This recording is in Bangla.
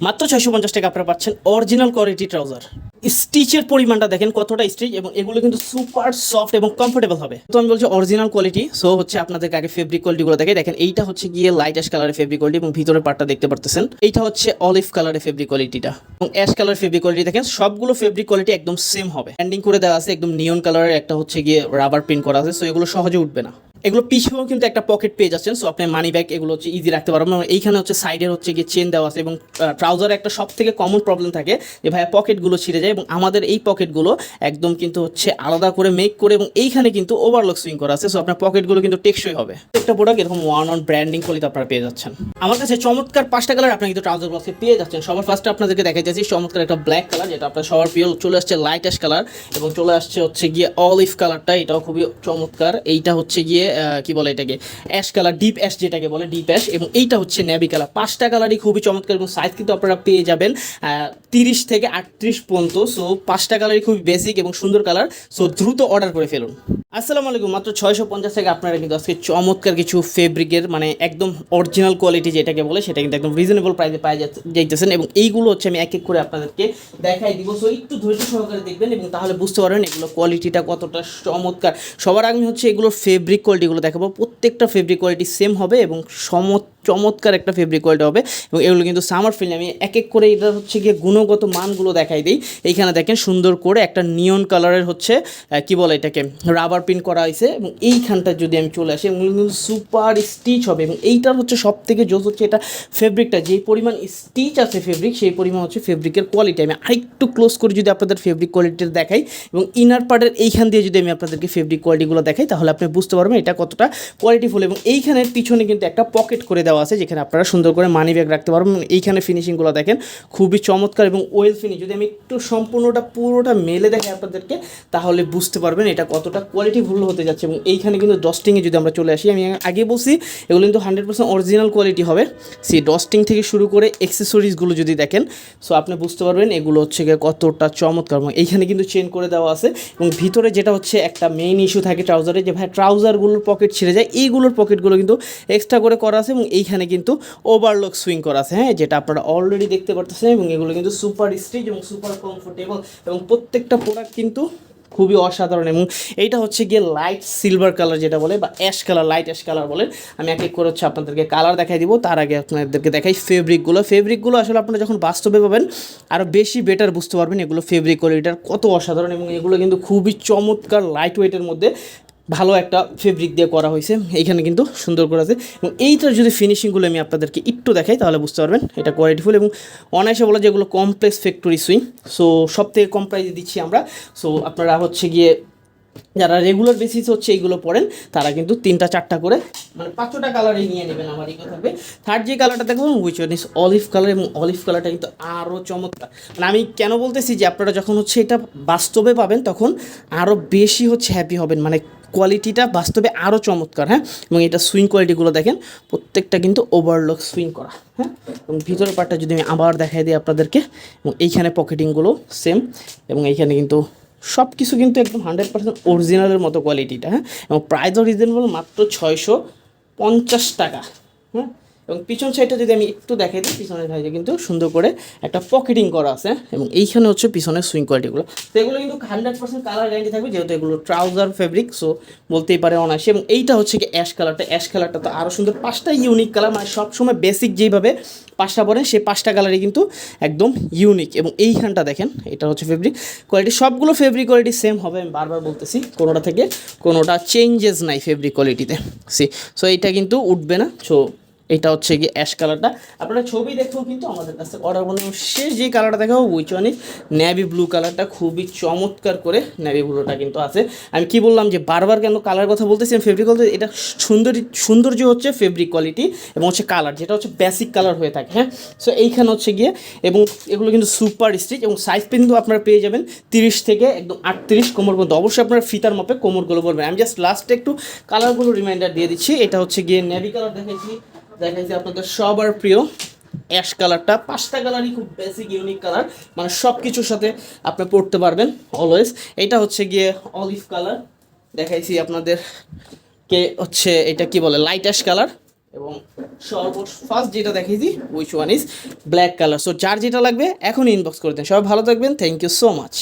মাত্র ছয়শো পঞ্চাশ টাকা আপনারা পাচ্ছেন অরিজিনাল কোয়ালিটি ট্রাউজার স্টিচের পরিমাণটা দেখেন কতটা স্টিচ এবং এগুলো কিন্তু সুপার সফট এবং কমফোর্টেবল হবে। তো আমি বলছি অরিজিনাল কোয়ালিটি সো হচ্ছে আপনাদের আগে ফেব্রিক কোয়ালিটিগুলো দেখে দেখেন। এইটা হচ্ছে গিয়ে লাইট অ্যাশ কালারের ফেব্রিক কোয়ালিটি এবং ভিতরের পার্টটা দেখতে পারতেছেন। এইটা হচ্ছে অলিভ কালারের ফেব্রিক কোয়ালিটিটা এবং অ্যাশ কালার ফেব্রিক কোয়ালিটি দেখেন, সবগুলো ফেব্রিক কোয়ালিটি একদম সেম হবে। ব্যান্ডিং করে দেওয়া আছে, একদম নিয়ন কালারের একটা হচ্ছে গিয়ে রাবার প্রিন্ট করা আছে সো এগুলো সহজে উঠবে না। এগুলো পিছেও কিন্তু একটা পকেট পেয়ে যাচ্ছেন সো আপনি মানি ব্যাগ এগুলো হচ্ছে ইজি রাখতে পারবেন। এবং এইখানে হচ্ছে সাইডের হচ্ছে গিয়ে চেন দেওয়া আছে এবং ট্রাউজারে একটা সব থেকে কমন প্রবলেম থাকে যে ভাইয়া পকেটগুলো ছিঁড়ে যায় এবং আমাদের এই পকেটগুলো একদম কিন্তু হচ্ছে আলাদা করে মেক করে এবং এইখানে কিন্তু ওভারলক সুইং করা আছে সো আপনার পকেটগুলো কিন্তু টেকসই হবে। একটা প্রোডাক্ট এরকম ওয়ান অন ব্র্যান্ডিং কোয়ালিটি আপনারা পেয়ে যাচ্ছেন। আমার কাছে চমৎকার পাঁচটা কালার আপনি কিন্তু ট্রাউজার বক্সে পেয়ে যাচ্ছেন। সবার ফার্স্টে আপনাদেরকে দেখা যাচ্ছে চমৎকার একটা ব্ল্যাক কালার যেটা আপনার সবার প্রিয় চলে আসছে লাইট কালার এবং চলে আসছে হচ্ছে গিয়ে অলিভ কালারটা এটাও খুবই চমৎকার। এইটা হচ্ছে গিয়ে কি বলে এটাকে? অ্যাশ কালার, ডিপ অ্যাশ যেটাকে বলে, ডিপ অ্যাশ। এবং এইটা হচ্ছে নেভি কালার। পাঁচটা কালারই খুবই চমৎকার এবং সাইজ কিন্তু আপনারা পেয়ে যাবেন তিরিশ থেকে আটত্রিশ পর্যন্ত। সো পাঁচটা কালারই খুবই বেসিক এবং সুন্দর কালার। সো দ্রুত অর্ডার করে ফেলুন। আসসালামু আলাইকুম। মাত্র ছয়শো পঞ্চাশ থেকে আপনারা কিন্তু আজকে চমৎকার কিছু ফেব্রিকের মানে একদম অরিজিনাল কোয়ালিটি যেটাকে বলে, সেটা কিন্তু একদম রিজনেবল প্রাইসে যাচ্ছে- যাইতেছেন। এবং এইগুলো হচ্ছে আমি এক এক করে আপনাদেরকে দেখাই দিব। সো একটু ধৈর্য সহকারে দেখবেন এবং তাহলে বুঝতে পারবেন এগুলো কোয়ালিটিটা কতটা চমৎকার। সবার আগে হচ্ছে এগুলোর ফেব্রিক কোয়ালিটিগুলো দেখাবো প্রত্যেকটা ফেব্রিক কোয়ালিটি সেম হবে এবং সম চমৎকার একটা ফেব্রিক কোয়ালিটি হবে এবং এগুলো কিন্তু সামার ফিল্ম আমি এক এক করে এটা হচ্ছে গিয়ে গুণগত মানগুলো দেখাই দিই। এইখানে দেখেন সুন্দর করে একটা নিয়ন কালারের হচ্ছে কি বলে এটাকে রাবার প্রিন্ট করা হয়েছে এবং এইখানটা যদি আমি চলে আসি, এগুলো কিন্তু সুপার স্টিচ হবে এবং এইটার হচ্ছে সব থেকে জোস হচ্ছে এটা ফেব্রিকটা যেই পরিমাণ স্টিচ আছে ফেব্রিক সেই পরিমাণ হচ্ছে ফেব্রিকের কোয়ালিটি আমি আরেকটু ক্লোজ করে যদি আপনাদের ফেব্রিক কোয়ালিটির দেখাই এবং ইনার পার্টের এইখান দিয়ে যদি আমি আপনাদেরকে ফেব্রিক কোয়ালিটিগুলো দেখাই, তাহলে আপনি বুঝতে পারবেন এটা কতটা কোয়ালিটিফুল এবং এইখানের পিছনে কিন্তু একটা পকেট করে দেওয়া আছে, যেখানে আপনারা সুন্দর করে মানি ব্যাগ রাখতে পারবেন। এইখানে ফিনিশিংগুলো দেখেন, খুবই চমৎকার এবং ওয়েল ফিনিশ যদি আমি একটু সম্পূর্ণটা, পুরোটা মেলে দেখাই আপনাদেরকে, তাহলে বুঝতে পারবেন এটা কতটা কোয়ালিটি ভুল হতে যাচ্ছে। এবং এইখানে কিন্তু ডস্টিংয়ে যদি আমরা চলে আসি, আমি আগে বলছি, এগুলো কিন্তু হান্ড্রেড পার্সেন্ট অরিজিনাল কোয়ালিটি হবে। সেই ডস্টিং থেকে শুরু করে অ্যাক্সেসরিজগুলো যদি দেখেন সো আপনি বুঝতে পারবেন এগুলো হচ্ছে গিয়ে কতটা চমৎকার। এবং এইখানে কিন্তু চেন করে দেওয়া আছে। এবং ভিতরে যেটা হচ্ছে একটা মেইন ইস্যু থাকে ট্রাউজারে যে ভাই ট্রাউজারগুলোর পকেট ছিঁড়ে যায়, এইগুলোর পকেটগুলো কিন্তু এক্সট্রা করে করা আছে। এবং এইখানে কিন্তু ওভারলক সুইং করা আছে হ্যাঁ? যেটা আপনারা অলরেডি দেখতে পারতেছেন এবং এগুলো কিন্তু সুপার স্টিচ এবং সুপার কমফোর্টেবল এবং প্রত্যেকটা প্রোডাক্ট কিন্তু খুবই অসাধারণ এবং এইটা হচ্ছে গিয়ে লাইট সিলভার কালার যেটা বলে বা ash colour light ash colour বলে। আমি এক এক করে হচ্ছে আপনাদেরকে কালার দেখাই দিব, তার আগে আপনাদেরকে দেখাই ফেব্রিকগুলো ফেব্রিকগুলো আসলে আপনারা যখন বাস্তবে পাবেন আরও বেশি বেটার বুঝতে পারবেন এগুলো ফেব্রিক কোয়ালিটার কত অসাধারণ এবং এগুলো কিন্তু খুবই চমৎকার লাইট ওয়েটের মধ্যে ভালো একটা ফেব্রিক দিয়ে করা হয়েছে। এইখানে কিন্তু সুন্দর করে আছে। এবং এইটার যদি ফিনিশিংগুলো আমি আপনাদেরকে একটু দেখাই, তাহলে বুঝতে পারবেন এটা কোয়ালিটিফুল এবং অনায়াসে বলা যেগুলো কমপ্লেক্স ফ্যাক্টরি সুইং সো সব থেকে কম প্রাইজে দিচ্ছি আমরা। সো আপনারা হচ্ছে গিয়ে যারা রেগুলার বেসিস হচ্ছে এইগুলো পড়েন, তারা কিন্তু তিনটা, চারটা করে মানে পাঁচটা কালারে নিয়ে নেবেন আমার এই থাকবে। থার্ড যে কালারটা দেখবেন which one is olive colour এবং অলিভ কালারটা কিন্তু আরও চমৎকার। মানে আমি কেন বলতেছি যে আপনারা যখন হচ্ছে এটা বাস্তবে পাবেন, তখন আরও বেশি হচ্ছে হ্যাপি হবেন। মানে কোয়ালিটিটা বাস্তবে আরও চমৎকার হ্যাঁ? এবং এটা সুইং কোয়ালিটিগুলো দেখেন, প্রত্যেকটা কিন্তু ওভারলক সুইং করা হ্যাঁ? এবং ভিতরের পার্টটা যদি আমি আবার দেখাই দিই আপনাদেরকে, এবং এইখানে পকেটিংগুলো সেম এবং এইখানে কিন্তু সব কিছু কিন্তু একদম হান্ড্রেড পার্সেন্ট অরিজিনালের মতো কোয়ালিটিটা হ্যাঁ? এবং প্রাইসও রিজনেবল মাত্র ছয়শো পঞ্চাশ টাকা হ্যাঁ? এবং পিছন সাইডটা যদি আমি একটু দেখাই দিই, পিছনের সাইডে কিন্তু সুন্দর করে একটা পকেটিং করা আছে এবং এইখানে হচ্ছে পিছনের সুইং কোয়ালিটিগুলো তো এগুলো কিন্তু হান্ড্রেড পার্সেন্ট কালার গ্যারান্টি থাকবে, যেহেতু এগুলো ট্রাউজার ফেব্রিক সো বলতেই পারে অনায়াসে। এবং এইটা হচ্ছে কি অ্যাশ কালারটা অ্যাশ কালারটা তো আরও সুন্দর, পাঁচটা ইউনিক কালার মানে সবসময় বেসিক যেইভাবে পাঁচটা পরেন সেই পাঁচটা কালারই কিন্তু একদম ইউনিক এবং এইখানটা দেখেন, এটা হচ্ছে ফেব্রিক কোয়ালিটি সবগুলো ফেব্রিক কোয়ালিটি সেম হবে, আমি বারবার বলতেছি, কোনোটা থেকে কোনোটা চেঞ্জেস নাই ফেব্রিক কোয়ালিটিতে সি সো এইটা কিন্তু উঠবে না সো এটা হচ্ছে কি অ্যাশ কালারটা আপনারা ছবি দেখেও কিন্তু আমাদের কাছে অর্ডার করুন। শেষ যে কালারটা দেখাবো উইচ ওয়ান নেভি ব্লু কালারটা খুবই চমৎকার করে ন্যাভি ব্লুটা কিন্তু আছে। আমি কি বললাম যে বারবার কেন কালার কথা বলতেছি? আমি ফেব্রিক বলতে এটা সুন্দর, সৌন্দর্য হচ্ছে ফেব্রিক কোয়ালিটি এবং হচ্ছে কালার যেটা হচ্ছে বেসিক কালার হয়ে থাকে হ্যাঁ? সো এইখানে হচ্ছে গিয়ে, এবং এগুলো কিন্তু সুপার স্টিচ এবং সাইজ কিন্তু আপনারা পেয়ে যাবেন তিরিশ থেকে একদম আটত্রিশ কোমর পর্যন্ত। অবশ্যই আপনারা ফিতার মাপে কোমরগুলো বলবেন আমি জাস্ট লাস্টে একটু কালারগুলো রিমাইন্ডার দিয়ে দিচ্ছি। এটা হচ্ছে গিয়ে ন্যাভি কালার দেখাইছি। দেখাইছি আপনাদের সবার প্রিয় অ্যাশ কালারটা। পাঁচটা কালারই খুব বেসিক ইউনিক কালার। মানে সব কিছুর সাথে আপনি পড়তে পারবেন অলওয়েজ এটা হচ্ছে গিয়ে অলিভ কালার দেখাইছি আপনাদের কে হচ্ছে, এটা কি বলে? লাইট অ্যাশ কালার এবং সর্বোচ্চ ফার্স্ট যেটা দেখিয়েছি which one is black colour so যার যেটা লাগবে এখন ইনবক্স করে দেন। সবাই ভালো থাকবেন। Thank you so much